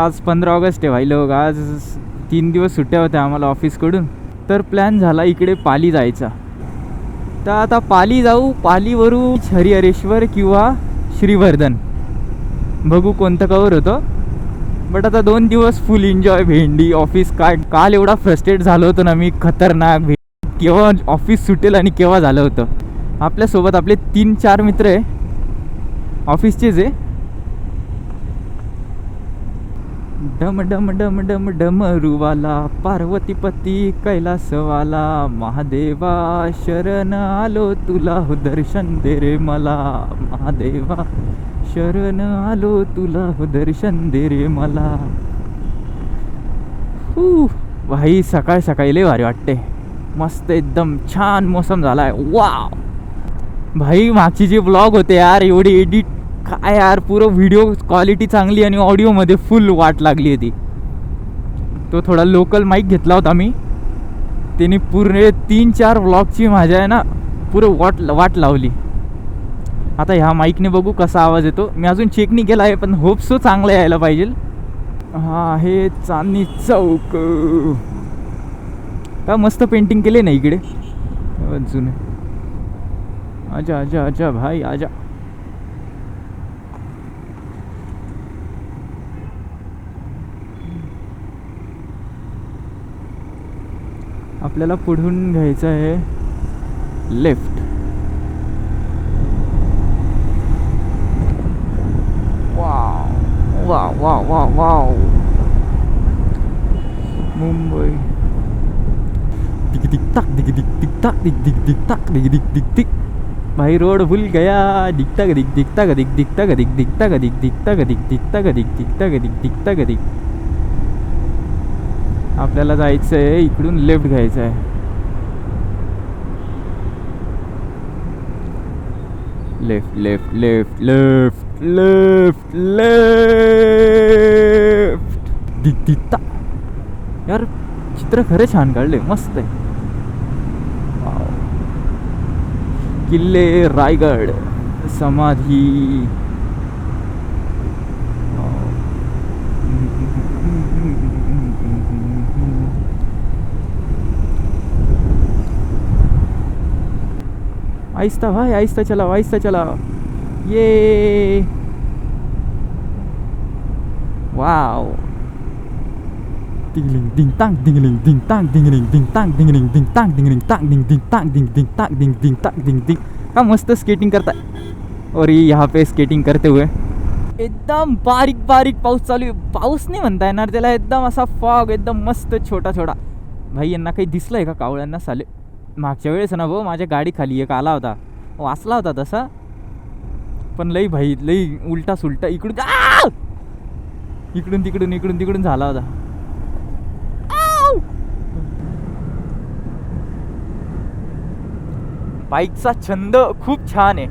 आज पंधरा ऑगस्ट आहे भाई लोक आज तीन दिवस सुट्ट्या होत्या आम्हाला ऑफिसकडून. तर प्लॅन झाला इकडे पाली जायचा. तर आता पाली जाऊ पालीवरून हरिहरेश्वर किंवा श्रीवर्धन. बघू कोणतं कवर होतं. बट आता दोन दिवस फुल एन्जॉय भेंडी ऑफिस काय काल एवढा फ्रस्ट्रेट झालो होतो ना मी खतरनाक भे केव्हा ऑफिस सुटेल आणि केव्हा झालं होतं. आपल्यासोबत आपले तीन चार मित्र आहे. ऑफिसचेच आहे. डम डम डम डम डमरुवाला पार्वतीपती कैलासवाला महादेवा शरण आलो तुला हो दर्शन दे रे मला महादेवा शरण आलो तुला हो दर्शन दे रे मला. हू, भाई सकाळ सकाळी लय भारी वाटते. मस्त एकदम छान मोसम आहे वाव. भाई मागची जे ब्लॉग होते यार एवढी एडिट काय यार पुरं व्हिडिओ क्वालिटी चांगली आणि ऑडिओमध्ये फुल वाट लागली होती. तो थोडा लोकल माईक घेतला होता मी. त्याने पूर्ण तीन चार व्लॉगची माझ्या आहे ना पुरं वाट वाट लावली. आता ह्या माईकने बघू कसा आवाज येतो. मी अजून चेक नाही केला आहे पण होपसो चांगला यायला पाहिजे. हा हे चांदणी चौक. का मस्त पेंटिंग केले ना इकडे? अजून. अजा अजा अजा भाई आजा. आपल्याला पुढून घ्यायचं आहे लेफ्ट. वाव वा वा वा वाव. मुंबई. दिग दिग ताक दिग दिग दिग ताक दिग दिग दिग ताक दिग दिग दिग दिग भाई रोड भूल गया. दिखता का दिखता का दिग दिखता का दिग दिखता का दिग दिखता का दिग दिखता का दिग दिखता का दिग दिखता का दिग आपल्याला जायचं आहे इकडून लेफ्ट घ्यायचं आहे. Left left left left left left दिता यार चित्र खरे छान काढले मस्त आहे. किल्ले रायगड समाधी. आहिस्ता भाई आहिस्ता चलाओ आहिस्ता चलाओ. ये. Wow. Ding ding tang ding ding ding tang ding ding ding tang ding ding ding tang ding ding tang ding ding tang ding ding tang ding ding tang ding ding का मस्त स्केटिंग करता और ये यहाँ पे skating करते हुए. एकदम बारीक बारीक पाऊस चालू आहे. पाऊस नाही म्हणता येणार त्याला. एकदम असा फॉग एकदम मस्त छोटा छोटा भाई यांना काही दिसलं आहे का? कावळ्यांना साले मागच्या वेळेस ना भाऊ माझ्या गाडीखाली एक आला होता. वाचला होता तसा. पण लई भाई लई उलटा सुलटा इकडून इकडून तिकडून इकडून तिकडून झाला होता. बाईकचा छंद खूप छान आहे.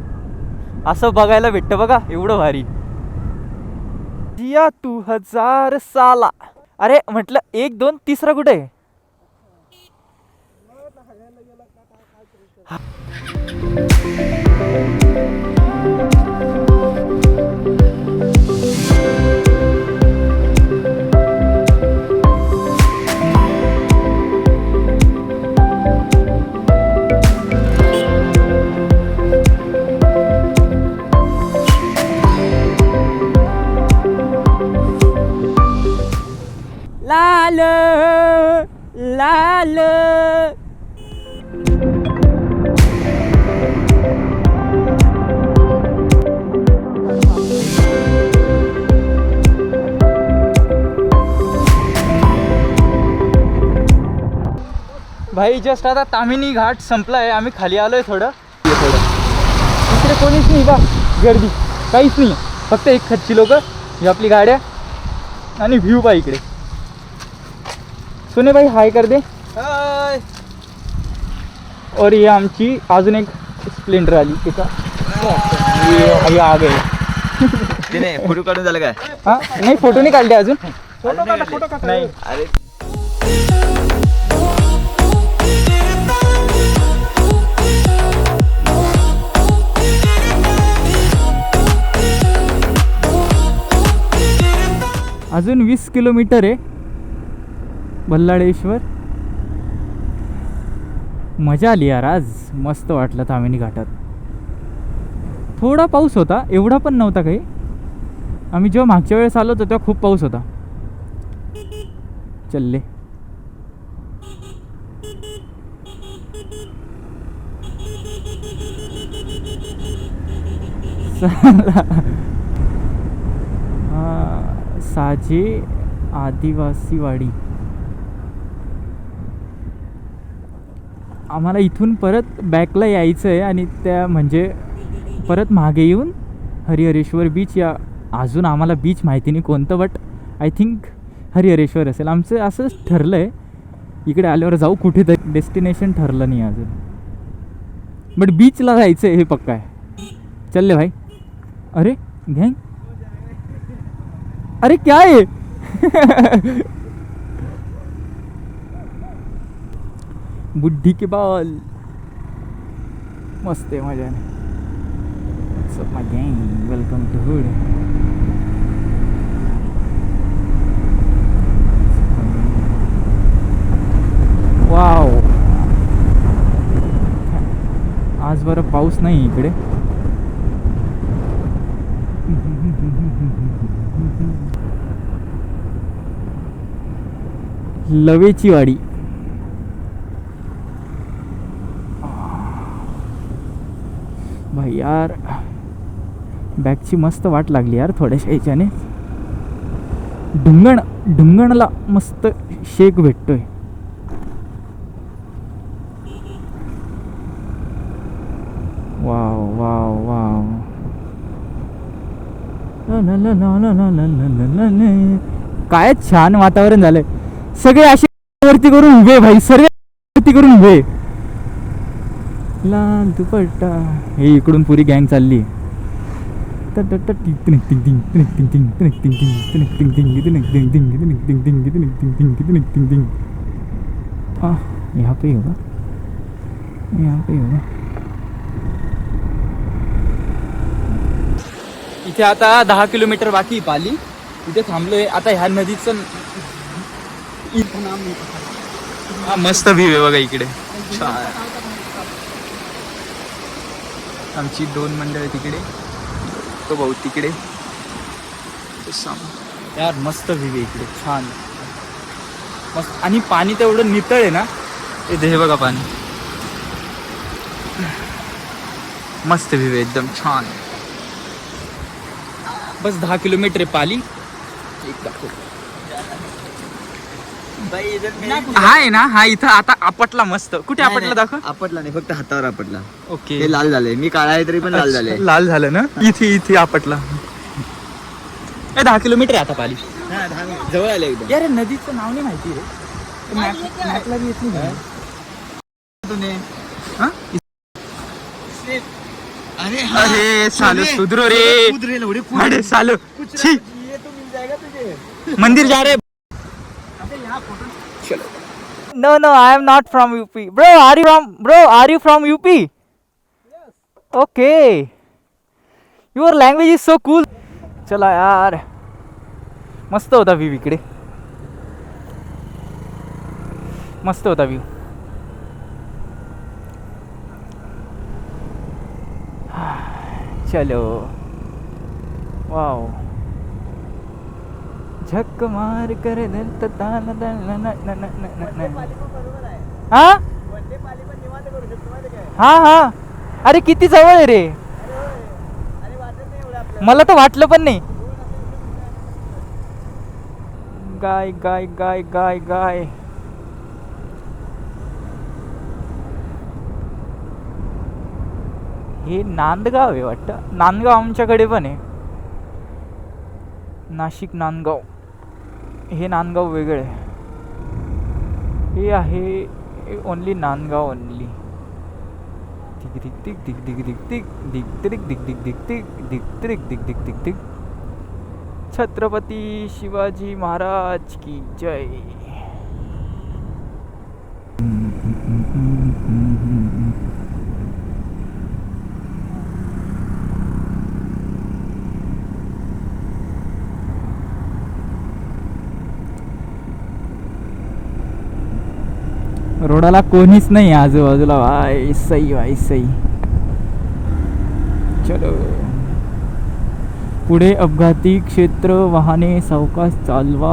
असं बघायला भेटतं बघा एवढं भारी. जिया तू हजार साला. अरे म्हटलं एक दोन तिसरा कुठे आहे? はい भाई जस्ट आता तामिनी घाट संपला आहे आम्ही खाली आलोय थोडं. थोडं इकडे कोणीच नाही बा गर्दी. काहीच नाही. फक्त एक खच्ची लोक ही आपली गाड्या आणि व्ह्यू पा इकडे. सुने भाई हाय कर दे. और ये आमची अजून एक स्प्लेंडर आली. तिचा ये आ गए. तिने फोटो काढून झालं काय? हा? नाही फोटो नाही काढले अजून. नाही. अरे. अजून वीस किलोमीटर आहे. बल्लाळेश्वर. मजा आली यार आज. मस्त वाटलं तामिनी घाटात. थोडा पाऊस होता एवढा पण नव्हता काही. आम्ही जेव्हा मागच्या वेळेस आलो होतो तेव्हा खूप पाऊस होता. चल्ले साजे आदिवासी वाडी. आम्हाला इथून परत बॅकला यायचं आहे आणि त्या म्हणजे परत मागे येऊन हरिहरेश्वर बीच या अजून आम्हाला बीच माहिती नाही कोणतं बट आय थिंक हरिहरेश्वर असेल. आमचं असंच ठरलं आहे इकडे आल्यावर जाऊ कुठे डेस्टिनेशन ठरलं नाही अजून. बट बीचला जायचं आहे हे पक्का आहे. चल भाई. अरे घ्या अरे क्या है? बुद्धी के बाल। मस्त आहे मजा माय गँग वेलकम टू हुड वाव आज बरं पाऊस नाही इकडे. लवेची वाडी भाई यार बॅगची मस्त वाट लागली यार थोड्याशा याच्याने ढुंगण ढुंगणला मस्त शेक भेटतोय वाव वाव वाव काय छान वातावरण झालंय सगळे असे वरती करून उभे भाई सर्व वरती करून उभे लाल दुपट्टा हे इकडून पुरी गँग चालली यहाँ पे होगा यहाँ पे होगा इथे आता दहा किलोमीटर बाकी पाली इथे थांबलोय आता ह्या नदीचं हा, मस्त व्ह्यू आहे बघा इकडे. छान. आमची दोन मंडळ तिकडे. तो भाऊ तिकडे. यार मस्त व्ह्यू आहे इकडे. छान. मस्त. आणि पाणी तेवढं नितळ आहे ना? हे बघा पाणी. मस्त व्ह्यू आहे एकदम छान. बस दहा किलोमीटर आहे पाली. एक दाखव. हा आहे ना? हा इथं आता आपटला मस्त. कुठे आपटला दाखव? आपटला नाही फक्त हातावर आपटला. ओके. हे लाल झाले मी काळा आहे तरी पण लाल झाले लाल झालं ना? इथे इथे आपटला. ए दहा किलोमीटर आहे आता पाली. हा, दहा मिनिट. जवळ आले एकदम. यार नदीचं नाव नाही माहिती रे. मॅप मॅपला बी येत नाही तुम्ही हा? अरे अरे सालो सुधरो रे. कुदरे लवडे अरे सालो. छी. मंदिर जा रहे No, no, I am not from UP. Bro, are you from? Bro, are you from UP? Yes. Okay. Your language is so cool. चला यार मस्त होता व्ह्यू इकडे मस्त होता व्ह्यू चलो वाव झक मार कर दिल त तान दन न न न न न न न. हा? हा हा. अरे किती जवळ आहे रे? मला तर वाटलं पण नाही. गाय गाय गाय गाय गाय. हे नांदगाव आहे वाटतं. नांदगाव आमच्याकडे पण आहे. नाशिक नांदगाव. हे नांदगाव वेगळे आहे हे आहे ओनली नांदगाव ओनली दिग दिग दिग दिग दिग दिग दिग दिग दिग दिग दिग दिग दिग दिग दिग दिग दिग दिग छत्रपती शिवाजी महाराज की जय रोडाला कोणीच नाही आजूबाजूला. वाय सई वाय सई. चलो. पुढे अपघाती क्षेत्र वाहने सावकाश चालवा.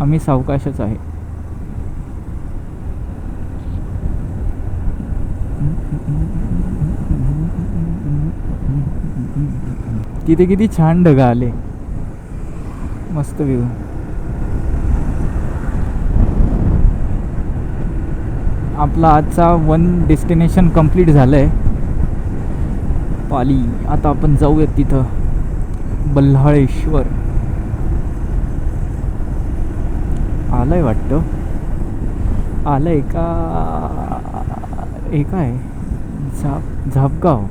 आम्ही सावकाशच आहे. किती किती छान ढग आले मस्त व्ह्यू आपला आजचा वन डेस्टिनेशन कंप्लीट झालं आहे पाली आता आपण जाऊयात तिथं. बल्हाळेश्वर. आलंय वाटतं. आलंय का? एक आहे झाप झापगाव.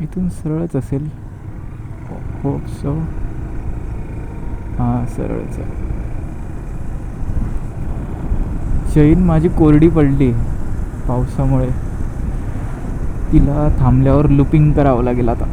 इथून सरळच असेल. हो, हो सो. हां सरळच आहे. चैन माझी कोरडी पडली. पावसामुळे. तिला थांबल्यावर लुपिंग करावं लागेल आता.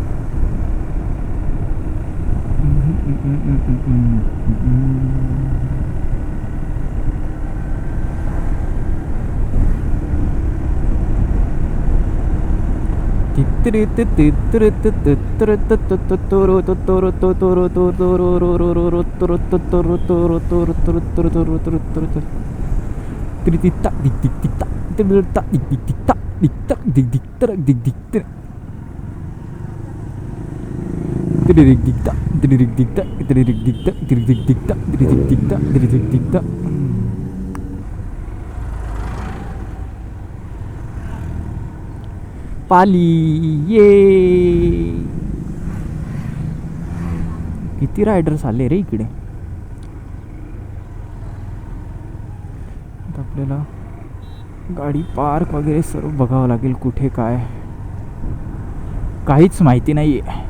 Tirititta, dik dik tikta, tirita, dik dik tikta, dik tak, dik dik terak, dik dik ter. Tiririk dikta, tiririk dikta, tiririk dikta, tiririk dikta, tiririk dikta, tiririk dikta. Pali ये किती रायडर्स आले रे इकडे गाडी पार्क वगैरे सर्व बघावं लागेल कुठे काय. काहीच माहिती नाही आहे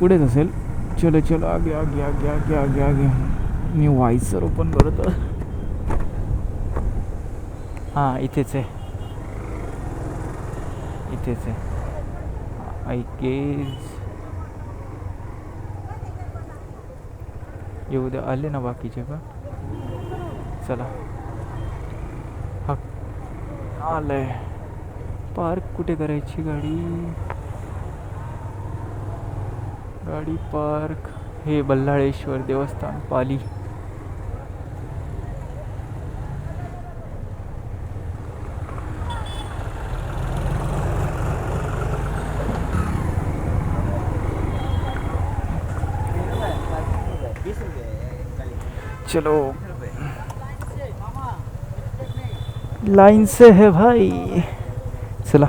पुढेच असेल. चलो चलो आगे आगे आगे आगे आगे आगे. मी वाईसर ओपन करतो हां इथेच आहे. इथेच आहे. आय गेज येऊ द्या आले ना बाकीचे का? चला। हा। आलंय पार्क कुठे करायची गाडी? गाडी पार्क हे बल्लाळेश्वर देवस्थान पाली. चलो। लाइन से है भाई। चला।